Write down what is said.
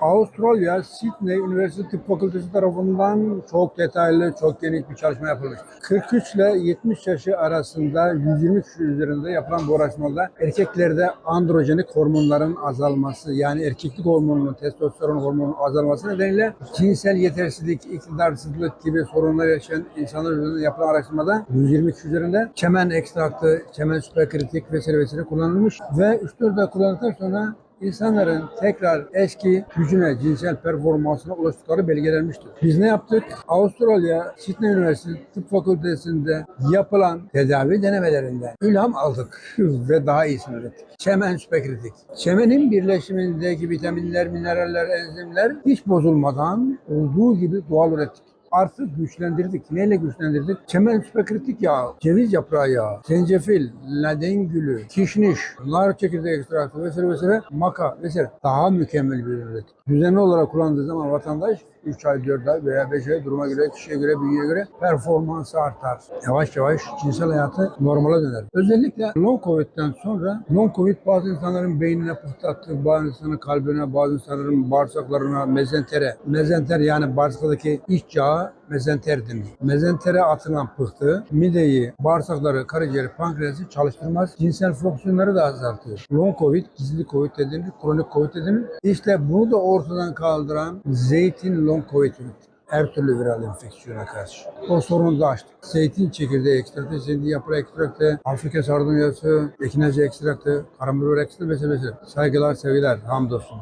Avustralya Sydney Üniversitesi Tıp Fakültesi tarafından çok detaylı, çok geniş bir çalışma yapılmış. 43 ile 70 yaşı arasında 120 kişi üzerinde yapılan bu araştırmada erkeklerde androjenik hormonların azalması yani erkeklik hormonunun, testosteron hormonunun azalması nedeniyle cinsel yetersizlik, iktidarsızlık gibi sorunlar yaşayan insanlar üzerinde yapılan araştırmada 120 kişi üzerinde çemen ekstraktı, çemen süperkritik vesaire vesaire kullanılmış ve 3-4 ay kullandıktan sonra insanların tekrar eski gücüne, cinsel performansına ulaştıkları belgelenmiştir. Biz ne yaptık? Avustralya Sydney Üniversitesi Tıp Fakültesi'nde yapılan tedavi denemelerinden ilham aldık ve daha iyisini ürettik. Çemen süperkritik. Çemenin birleşimindeki vitaminler, mineraller, enzimler hiç bozulmadan olduğu gibi doğal ürettik artık güçlendirdik. Neyle güçlendirdik? Çemen süperkritik yağı, ceviz yaprağı yağı, zencefil, laden gülü, kişniş, nar çekirdeği ekstraktı vesaire vesaire, maka vesaire. Daha mükemmel bir ürettik. Düzenli olarak kullandığı zaman vatandaş 3 ay, 4 ay veya 5 ay duruma göre, kişiye göre, bünyeye göre performansı artar. Yavaş yavaş cinsel hayatı normale döner. Özellikle long covid'den sonra long covid bazı insanların beynine pıhtattı, bazı insanın kalbine, bazı insanların bağırsaklarına, mezentere. Mezenter yani bağırsaktaki iç yağı mezenter denir. Mezentere atılan pıhtı mideyi, bağırsakları, karaciğeri, pankreası çalıştırmaz. Cinsel fonksiyonları da azaltıyor. Long covid, gizli covid dediğimiz, kronik covid dediğimiz. İşte bunu da ortadan kaldıran zeytin long covid her türlü viral enfeksiyona karşı. O sorunu da açtık. Zeytin çekirdeği ekstraktı, zeytin yaprağı ekstraktı, Afrika sardunyası, ekinacı ekstraktı, karambolur ekstraktı vesaire vesaire. Saygılar, sevgiler, hamdolsun.